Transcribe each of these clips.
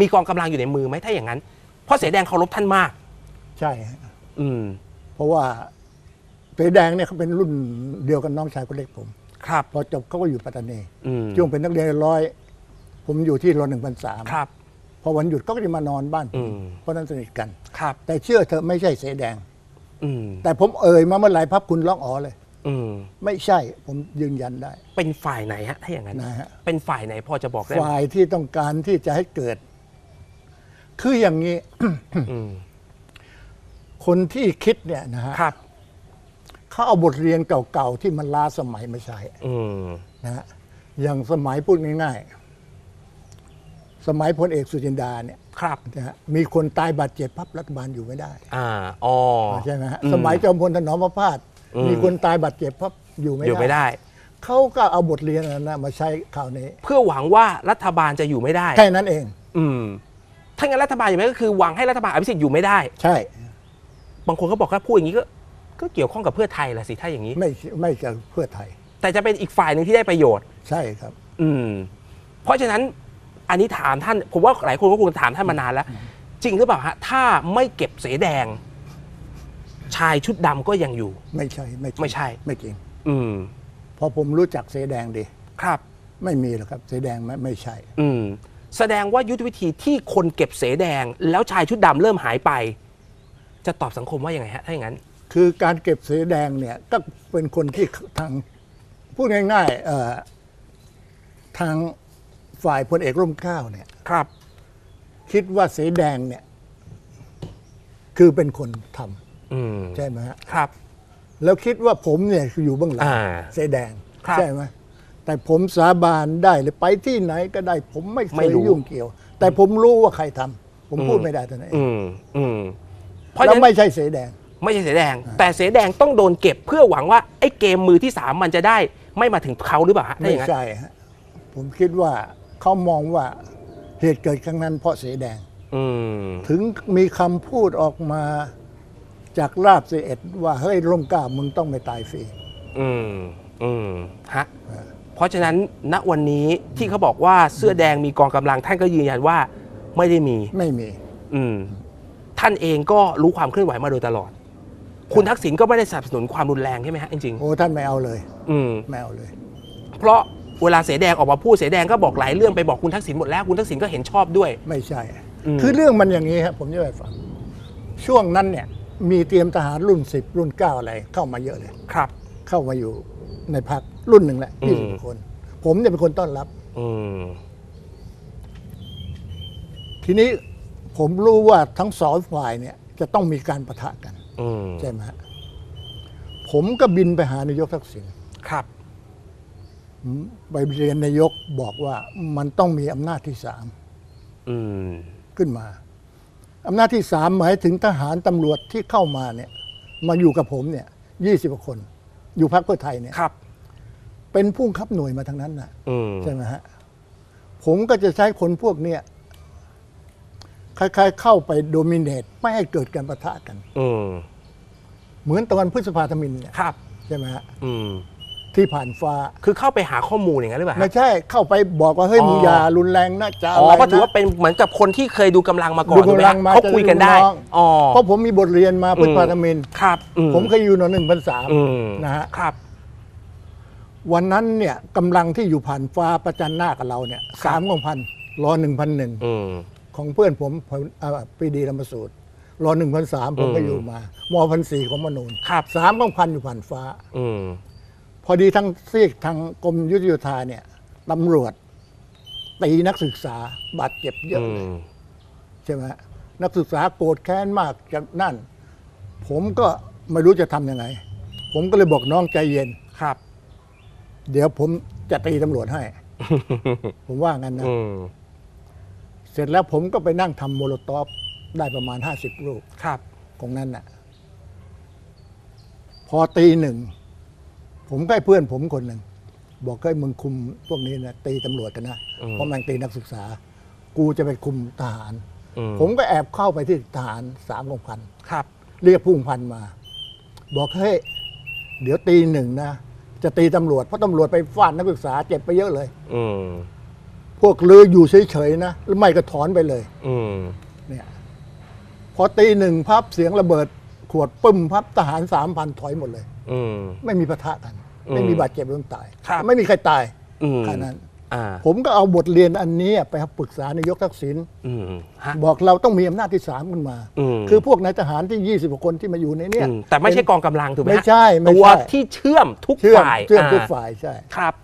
มีกองกำลังอยู่ในมือไหมถ้าอย่างนั้น เพราะเสแดงเคารพท่านมาก ใช่ฮะอืม เพราะว่าเสอแดงเนี่ยเขาเป็นรุ่นเดียวกันน้องชายคนเล็กผม ครับ พอจบเขาก็อยู่ปัตตานีอืมช่วงเป็นนักเรียนร้อย ผมอยู่ที่รหนึ่งพันสามครับ พอวันหยุดเขาก็จะมานอนบ้านผอืมม เพราะนั้นสนิทกัน ครับ แต่เชื่อเธอะไม่ใช่เสอแดง อืม แต่ผมเอ่ยมาเมื่อไหร่พับคุณร้องอ๋อเลย อืม ไม่ใช่ผมยืนยันได้เป็นฝ่ายไหนฮะ ถ้าอย่างนั้น นะฮะเป็นฝ่ายไหนพอจะบอกได้ไหมฝ่ายที่ต้องการที่จะให้เกิด คืออย่างนี้อืมคนที่คิดเนี่ยนะฮะครับเขาเอาบทเรียนเก่าๆ ที่มันล้าสมัยมาใช้อืมนะฮะอย่างสมัยพูดง่ายๆ สมัยพลเอกสุจินดาเนี่ยครับนะฮะมีคนตายบาดเจ็บพับรัฐบาลอยู่ไม่ได้ อ่าอ๋อใช่ไหมฮะอืมสมัยจอมพลถนอมพระพาดอืมมีคนตายบาดเจ็บพับอยู่ไม่อยู่ไม่ได้เขาก็เอาบทเรียนนั้นนะมาใช้คราวนี้ เพื่อหวังว่ารัฐบาลจะอยู่ไม่ได้แค่นั้นเอง อืม ถ้างั้นรัฐบาลอยู่ไม่ได้ก็คือหวังให้รัฐบาลอภิสิทธิ์อยู่ไม่ได้ ใช่ บางคนก็บอกว่าพูดอย่างนี้ก็ ก็เกี่ยวข้องกับเพื่อไทยแหละสิถ้าอย่างนี้ ไม่ไม่จะเพื่อไทย แต่จะเป็นอีกฝ่ายหนึ่งที่ได้ประโยชน์ ใช่ครับ อืม เพราะฉะนั้นอันนี้ถามท่าน ผมว่าหลายคนก็คงถามท่านมานานแล้ว จริงหรือเปล่าฮะถ้าไม่เก็บเสแดง ชายชุดดำก็ยังอยู่ ไม่ใช่ไม่จริงไม่ใช่ ไม่จริงอืม เพราะผมรู้จักเสอแดงดี ครับ ไม่มีหรอกครับเสอแดงไม่ไม่ใช่ อืม แสดงว่ายุทธวิธีที่คนเก็บเสแดง แล้วชายชุดดำเริ่มหายไป จะตอบสังคมว่ายังไงฮะถ้าอย่างนั้น คือการเก็บเสอแดงเนี่ยก็เป็นคนที่ทางพูดง่ายๆเอ่อทางฝ่ายพลเอกร่มเกล้าเนี่ย ครับ คิดว่าเสอแดงเนี่ย คือเป็นคนทำอืมใช่ไหมฮะครับ แล้วคิดว่าผมเนี่ยคืออยู่เบื้องหลังอ่าเสอแดง ครับ ใช่ไหม แต่ผมสาบานได้เลยไปที่ไหนก็ได้ ผมไม่เคไม่ยรู้ ยุ่งเกี่ยว แต่ผมรู้ว่าใครทำผมพูดไม่ได้เท่านั้นเองอืมอืมเพราะฉะแล้วนั้นไม่ใช่เสอแดงไม่ใช่เสแดงแต่เสแดงต้องโดนเก็บเพื่อหวังว่าไอ้เกมมือที่สามมันจะได้ไม่มาถึงเขาหรือเปล่าฮะถ้าอไม่ย่างนั้น ใช่ฮะผมคิดว่าเขามองว่าเหตุเกิดครั้งนั้นเพราะเสอแดง อืม ถึงมีคำพูดออกมาจากราบเสเอ็ดว่าเฮ้ยร่มเกล้ามึงต้องไม่ตายฟรี อืม อืม ฮะ เพราะฉะนั้นณวันนี้ที่เขาบอกว่าเสื้อแดงมีกองกำลังท่านก็ยืนยันว่าไม่ได้มี ไม่มี อืม ท่านเองก็รู้ความเคลื่อนไหวมาโดยตลอด คุณทักษิณก็ไม่ได้สนับสนุนความรุนแรงใช่ไหมฮะจริงโอ้ท่านไม่เอาเลย ๆอืม ไม่เอาเลย เพราะเวลาเสแดงออกมาพูดเสแดงก็บอกหลายเรื่องไปบอกคุณทักษิณหมดแล้วคุณทักษิณก็เห็นชอบด้วย ไม่ใช่ อืม คือเรื่องมันอย่างนี้ครับผมจะไปฟัง ช่วงนั้นเนี่ย มีเตรียมทหารรุ่นสิบรุ่นเก้าอะไรเข้ามาเยอะเลย ครับ เข้ามาอยู่ ในพักรุ่นหนึ่งแหละอืยี่มสิบคน ผมเนี่ยเป็นคนต้อนรับ อืม ทีนี้ผมรู้ว่าทั้งสองฝ่ายเนี่ยจะต้องมีการประทะกัน อืมใช่ไหมฮะผมก็บินไปหานายกทักษิณครับไปเรียนนายกบอกว่ามันต้องมีอำนาจที่สามอืม ขึ้นมาอำนาจที่สามหมายถึงทหารตำรวจที่เข้ามาเนี่ย มาอยู่กับผมเนี่ยยี่สิบกว่าคน อยู่พรรคเพื่อไทยเนี่ยครับ เป็นผู้บังคับหน่วยมาทั้งนั้นนะอืมใช่ไหมฮะผมก็จะใช้คนพวกเนี้ยคล้ายๆ เข้าไปโดมิเนตไม่ให้เกิดการประทะกัน อืมเหมือนตอนพฤษภาธมินเนี่ยครับ ใช่ไหมฮะ อืม ที่ผ่านฟ้า คือเข้าไปหาข้อมูลอย่างนั้นหรือเปล่าไม่ฮะ ใช่เข้าไปบอกว่าเฮ้ยอ๋อ มึงอย่ารุนแรงนะจะอะอ๋อไรเพราะถือว่านะเป็นเหมือนกับคนที่เคยดูกำลังมาก่อนดูถูกไหมกำลัฮะงมาเขาคุยกันได้จะรู้น้อง อ๋อเพราะผมมีบทเรียนมาพุทธพาธมิน ครับอืผมเคยอยู่หนอหนึ่งพันสามอืมนะฮะครับ วันนั้นเนี่ยกำลังที่อยู่ผ่านฟ้าประจันหน้ากับเราเนี่ยสามกองพันรอหนึ่งพันหนึ่งอืม ของเพื่อนผมผมอ่าปรีดีธรรมสูตรรอหนึ่งพันสามผมก็อืมอยู่มามพันสี่ของมนูนครับ สามกองพันอยู่ผ่านฟ้า อืม พอดีทั้งซีกทางกรมยุทธโยธาเนี่ยตำรวจตีนักศึกษาบาดเจ็บเยอะอืเลยมใช่ไหมฮะนักศึกษาโกรธแค้นมากจากนั่น ผมก็ไม่รู้จะทำยังไง ผมก็เลยบอกน้องใจเย็นครับ เดี๋ยวผมจะตีตำรวจให้ ผมว่างั้นนะอืมเสร็จแล้วผมก็ไปนั่งทำโมโลตอฟได้ประมาณ50ลูกครับ ของนั้นน่ะ พอตีหนึ่ง ผมก็ให้เพื่อนผมคนหนึ่ง บอกให้ยมึงคุมพวกนี้นะตีตำรวจกันนะอืม เพราะมันตีนักศึกษา กูจะไปคุมทหาร อืมผมก็แอบเข้าไปที่ทหารสามกองพัน ครับเรียกพุ่งพันมา บอกเฮ้ยเดี๋ยวตีหนึ่งนะ จะตีตำรวจ เพราะตำรวจไปฟาดนักศึกษาเจ็บไปเยอะเลย อืมผพวกลืออยู่เฉยๆนะหรือไม่ก็ถอนไปเลย อืมเนี่ยพอตีหนึ่งพับเสียงระเบิด ขวดปึ้มพับทหารสามพันถอยหมดเลย อืมไม่มีปะทะกันอืม ไม่มีบาดเจ็บล้มตาย ครับไม่มีใครตายอืม แค่นั้น อ่าผมก็เอาบทเรียนอันนี้ไปปรึกษานายกทักษิณอืมฮะ บอกเราต้องมีอำนาจที่สามขึ้นมา อืม คือพวกนายทหารที่ 20กว่าคนที่มาอยู่ในเนี้ยอืมแต่ไม่ใช่กองกำลังถูกไหมฮะไม่ใช่ไม่ตัวใช่ที่เชื่อมทุกเชื่อมฝ่ายเชื่อมทุกอ่ฝ่ายใช่ครับ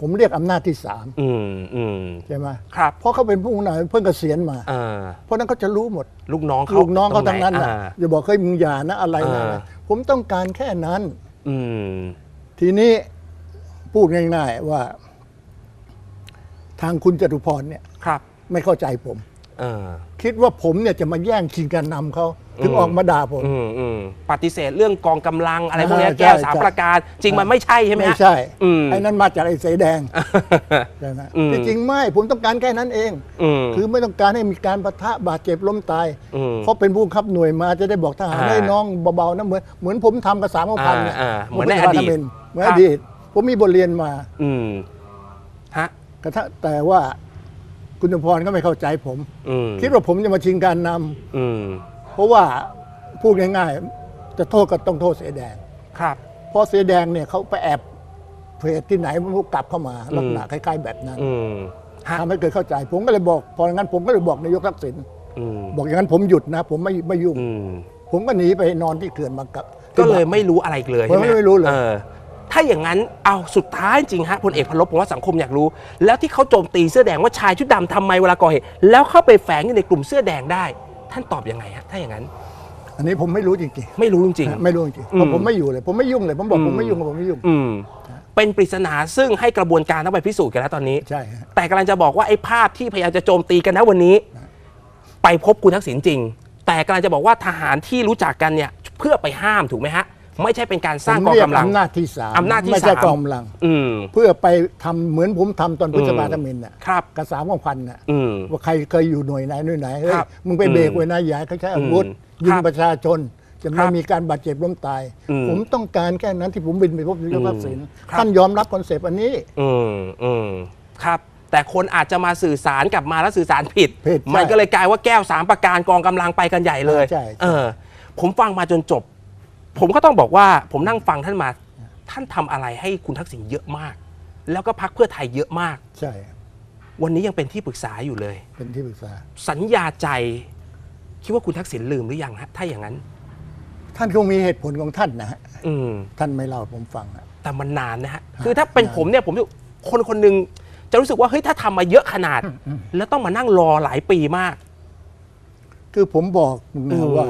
ผมเรียกอำนาจที่สามอืมอืมใช่ไหมครับเพราะเขาเป็นผู้นำเพิ่งเกษียณมา อ่าเพราะนั้นเขาจะรู้หมด ลูกน้องเขาลูกน้องเขาตรทั้งนั้นไหนะอ่า อย่าบอกเคยมึงอย่านะอะไรนะอ่า ผมต้องการแค่นั้น อืม ทีนี้พูดง่าย ๆว่า ทางคุณจตุพรเนี่ย ครับ ไม่เข้าใจผม เออ คิดว่าผมเนี่ยจะมาแย่งชิงการนำเขาถึงอืมออกมาด่าผม อืมอืมปฏิเสธเรื่องกองกำลังอะไรพวกเนี้ยอ่าแก้วใช่สามใช่ ประการ จริงมันไม่ใช่ใช่ไหมฮะ ไม่ใช่อืม ไอ้นั้นมาจากไอ้เสแดงใช่ไหมอืมที่จริงไม่ผมต้องการแค่นั้นเอง อืม คือไม่ต้องการให้มีการปะทะบาดเจ็บล้มตายอืมเพราะเป็นผู้บังคับหน่วยมาจะได้บอกทหารอ่าให้น้องเบาๆนะเหมือนเหมือนผมทำกับสามกพันเนี่ยอ่าอ่าเหมือนในอดีตเหมือน ครัอบดีตผมมีบทเรียนมาอืมฮะกระทะแต่ว่าคุณจตุพรก็ไม่เข้าใจผม อืมคิดว่าผมจะมาชิงการนำอืมเพราะว่าพูดง่ายๆ จะโทษก็ต้องโทษเสียแดง ครับเพราะเสียแดงเนี่ยเขาไปแอบเพจที่ไหนมันกลับเข้ามาอืมลักษณะคล้ายๆแบบนั้นอืมฮะทำให้เกิดเข้าใจ ผมก็เลยบอก พออย่างนั้นผมก็เลยบอกนายกทักษิณอืมบอกอย่างนั้นผมหยุดนะ ผมไม่ไม่ยุ่ง อืมผมก็หนีไปนอนที่เขื่อนมากับก็เลยไม่รู้อะไรอีกเลยผมใช่ไหมไม่รู้เลย ออ ถ้าอย่างนั้นเอาสุดท้ายจริงฮะพลเอกพลบผมว่าสังคมอยากรู้ แล้วที่เขาโจมตีเสื้อแดงว่าชายชุดดำทำไมเวลาก่อเหตุแล้วเข้าไปแฝงอยู่ในกลุ่มเสื้อแดงได้ ท่านตอบยังไงฮะถ้าอย่างนั้น อันนี้ผมไม่รู้จริงไม่รู้จริงๆไม่รู้จริงๆอืมเพราะผมไม่อยู่เลย ผมไม่ยุ่งเลย ผมบอกอืม ผมไม่ยุ่งผมไม่ยุ่ง ๆอืม เป็นปริศนาซึ่งให้กระบวนการต้องไปพิสูจน์กันแล้วตอนนี้ ใช่ฮะ แต่กำลังจะบอกว่าไอ้ภาพที่พยายามจะโจมตีกันนะวันนี้ ไปพบคุณทักษิณจริง แต่กำลังจะบอกว่าทหารที่รู้จักกันเนี่ยเพื่อไปห้ามถูกไหมฮะ ไม่ใช่เป็นการสร้างผมกองเรียกกำลังอำนาจที่สามอำนาจที่ไม่ใช่สาม กองกำลัง อืม เพื่อไปทำเหมือนผมทำตอนพฤษภาธมินน่ะครับ กระสามกองพันน่ะอืม ว่าใครเคยอยู่หน่วยไหนหน่วยไหนเฮ้ยครับมึงไปเบรกไว้นะอย่าให้เขาใช้อาวุธอืมยิงครับประชาชน จะครัไม่บมีการบาดเจ็บล้มตาย อืมผมต้องการแค่นั้นที่ผมบินไปพบนายกทักษิณครับ ท่านยอมรับคอนเซปต์อันนี้ อืมอืมครับ แต่คนอาจจะมาสื่อสารกลับมาแล้วสื่อสารผิด ผิดใช่มันก็เลยกลายว่าแก้วสามประการกองกำลังไปกันใหญ่เลย ใช่ใช่ เออ ผมฟังมาจนจบ ผมก็ต้องบอกว่าผมนั่งฟังท่านมาท่านทำอะไรให้คุณทักษิณเยอะมาก แล้วก็พักเพื่อไทยเยอะมาก ใช่วันนี้ยังเป็นที่ปรึกษาอยู่เลย เป็นที่ปรึกษา สัญญาใจ คิดว่าคุณทักษิณลืมหรือยังฮะถ้าอย่างนั้น ท่านคงมีเหตุผลของท่านนะฮะอืม ท่านไม่เล่าให้ผมฟังอะ แต่มันนานนะฮะ คือถ้าเป็นผมเนี่ยผมจะคนคนหนึ่งจะรู้สึกว่าเฮ้ยถ้าทำมาเยอะขนาดแล้วต้องมานั่งรอหลายปีมาก คือผมบอกอืนะม ว่า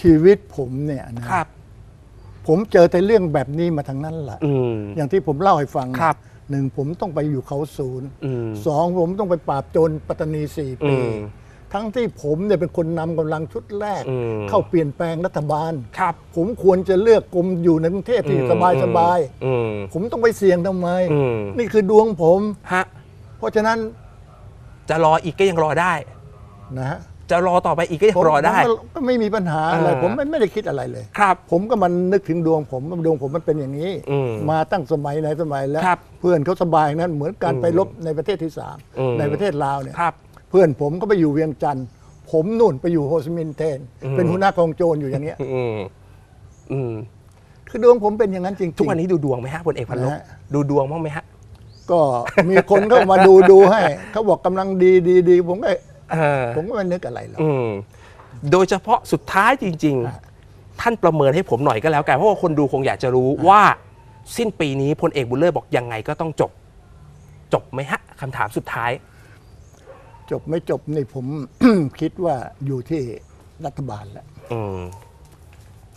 ชีวิตผมเนี่ยนะครับ ผมเจอแต่เรื่องแบบนี้มาทั้งนั้นแหละ อืม อย่างที่ผมเล่าให้ฟังนะครับ หนึ่งผมต้องไปอยู่เขาศูนย์อืม สองผมต้องไปปราบโจรปัตตานีสี่อืปีมทั้งที่ผมเนี่ยเป็นคนนำกำลังชุดแรก อืม เข้าเปลี่ยนแปลงรัฐบาล ครับ ผมควรจะเลือกกรมอยู่ในกรุงเทพที่สบายสบายอืมๆผมต้องไปเสี่ยงทำไม อืม นี่คือดวงผม ฮะ เพราะฉะนั้นจะรออีกก็ยังรอได้ นะฮะ จะรอต่อไปอีกก็ยังผมรอได้ ผมก็ไม่มีปัญหาอะไรอ่าผมไม่ไม่ได้คิดอะไรเลย ครับ ผมก็มันนึกถึงดวงผมว่าดวงผมมันเป็นอย่างนี้ อืมมาตั้งสมัยไหนสมัยแล้ว ครับเพื่อนเขาสบายนั้นเหมือนการอืมไปรบในประเทศที่สามอืม ในประเทศลาวเนี่ย ครับ เพื่อนผมก็ไปอยู่เวียงจันทร์ผมนู่นไปอยู่โฮจิมินห์เทน อืม เป็นหัวหน้ากองโจรอยู่อย่างเนี้ย อืมอืมคือดวงผมเป็นอย่างนั้นจริงๆ ทุกวันนี้ดูดวงไหมฮะพลเอกพันลบนะฮะ ดูดวงบ้างไหมฮะ ก็มีคนเข้ามาดูดูให้ เขาบอกกำลังดีดีดีผมก็เออ ผมก็ไม่นึกอะไรหรอกอืมโดยเฉพาะสุดท้ายจริงฮะๆท่านประเมินให้ผมหน่อยก็แล้วกันเพราะว่าคนดูคงอยากจะรู้ว่าสิ้นปีนี้พลเอกบุญเลิศบอกยังไงก็ต้องจบ จบไหมฮะคำถามสุดท้าย จบไม่จบนี่ผม คิดว่าอยู่ที่รัฐบาลแล้วอืม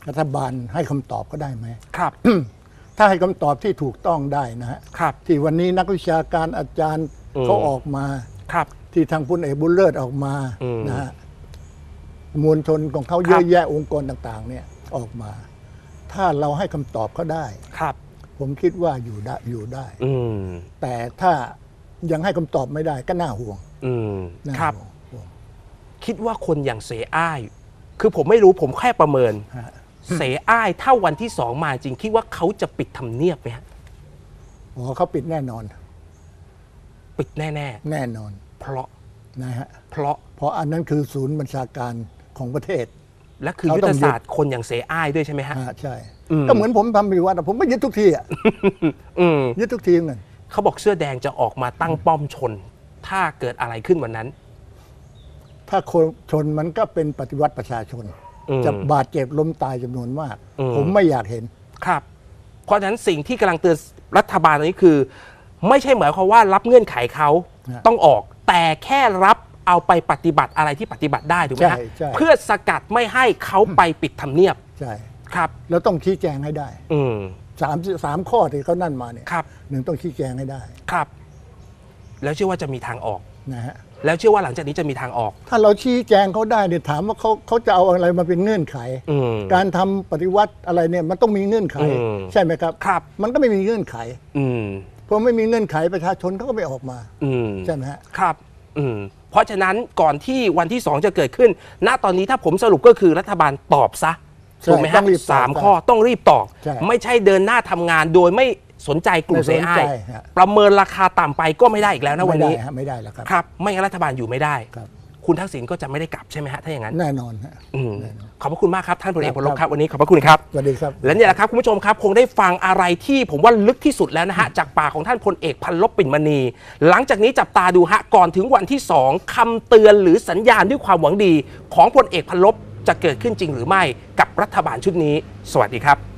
รัฐบาลให้คำตอบก็ได้ไหม ครับ ถ้าให้คำตอบที่ถูกต้องได้นะฮะครับ ที่วันนี้นักวิชาการอาจารย์อืม เขาออกมา ครับ ที่ทางพลเอกบุญเลิศออกมาอืมนะฮะมวลชนของเขาคเยรับอะแยะองค์กรต่างๆ เนี่ยออกมา ถ้าเราให้คำตอบเขาได้ ครับ ผมคิดว่าอยู่ได้อยู่ได้ อืมแต่ถ้ายังให้คำตอบไม่ได้ก็น่าห่วงอืมน่าครับ ห่วงห่วงคิดว่าคนอย่างเสอ้าย คือผมไม่รู้ผมแค่ประเมิน ฮะ เสอ้ายถ้าวันที่สองมาจริง คิดว่าเขาจะปิดทำเนียบไหมฮะอ๋อเขาปิดแน่นอนผปิดแน่ แน่นอนๆ เพราะนะฮะเพราะเพราะอันนั้นคือศูนย์บัญชาการของประเทศ และคือเขายุทต้ธองยึดศาสตร์คนอย่างเสอ้ายด้วยใช่ไหมฮะอ่าใช่อืมก็เหมือนผมทำปฏิวัติอะผมก็ยึดทุกทีอะอืมยึดทุกทีเหมือนกันเขาบอกเสื้อแดงจะออกมาตั้งป้อมชน ถ้าเกิดอะไรขึ้นวันนั้น ถ้าคนชนมันก็เป็นปฏิวัติประชาชน อืม จะบาดเจ็บล้มตายจำนวนมาก อืม ผมไม่อยากเห็น ครับ เพราะฉะนั้นสิ่งที่กำลังเตือนรัฐบาลตอนนี้คือ ไม่ใช่หมายความว่ารับเงื่อนไขเขาฮะ ต้องออก แต่แค่รับเอาไปปฏิบัติอะไรที่ปฏิบัติได้ถูกไหมฮะใช่ใช่ เพื่อสกัดไม่ให้เขาไปปิดทำเนียบใช่ครับ แล้วต้องชี้แจงให้ได้อืมสามสามข้อที่เขานั่นมาเนี่ยครับหนึ่งต้องชี้แจงให้ได้ครับ แล้วเชื่อว่าจะมีทางออก นะฮะแล้วเชื่อว่าหลังจากนี้จะมีทางออก ถ้าเราชี้แจงเขาได้เนี่ยถามว่าเขาเขาจะเอาอะไรมาเป็นเงื่อนไข อืม การทำปฏิวัติอะไรเนี่ยมันต้องมีเงื่อนไข อืม ใช่ไหมครับ ครับ มันก็ไม่มีเงื่อนไข อืมเพราะไม่มีเงื่อนไขประชาชนเขาก็ไม่ออกมาอืมใช่ไหมฮะ ครับ อืมเพราะฉะนั้นก่อนที่วันที่ 2 จะเกิดขึ้น ณตอนนี้ถ้าผมสรุปก็คือรัฐบาลตอบซะใช่ถูกไหมต้ฮะองรีบตอบสามครับข้อต้องรีบตอบ ใช่ไม่ใช่เดินหน้าทำงานโดยไม่สนใจกลุ่มไม่เซสนไอใจฮะ ประเมินราคาต่ำไปก็ไม่ได้อีกแล้วนะวันไม่ได้นี้ฮะไม่ได้แล้วครับ ครับ ไม่งั้นรัฐบาลอยู่ไม่ได้ ครับ คุณทักษิณก็จะไม่ได้กลับใช่ไหมฮะถ้าอย่างนั้น แน่นอนฮะ อืมขอบพระคุณมากครับท่านพลเอกคพรับลบครับ วันนี้ขอบพระคุณครับ สวัสดีครับ และเนี่ยแหละครับคุณผู้ชมครับ คงได้ฟังอะไรที่ผมว่าลึกที่สุดแล้วนะฮะ จากปากของท่านพลเอกพันลบปิ่นมณี หลังจากนี้จับตาดูฮะ ก่อนถึงวันที่ 2คำเตือนหรือสัญญาณด้วยความหวังดี ของพลเอกพันลบจะเกิดขึ้นจริงหรือไม่กับรัฐบาลชุดนี้ สวัสดีครับ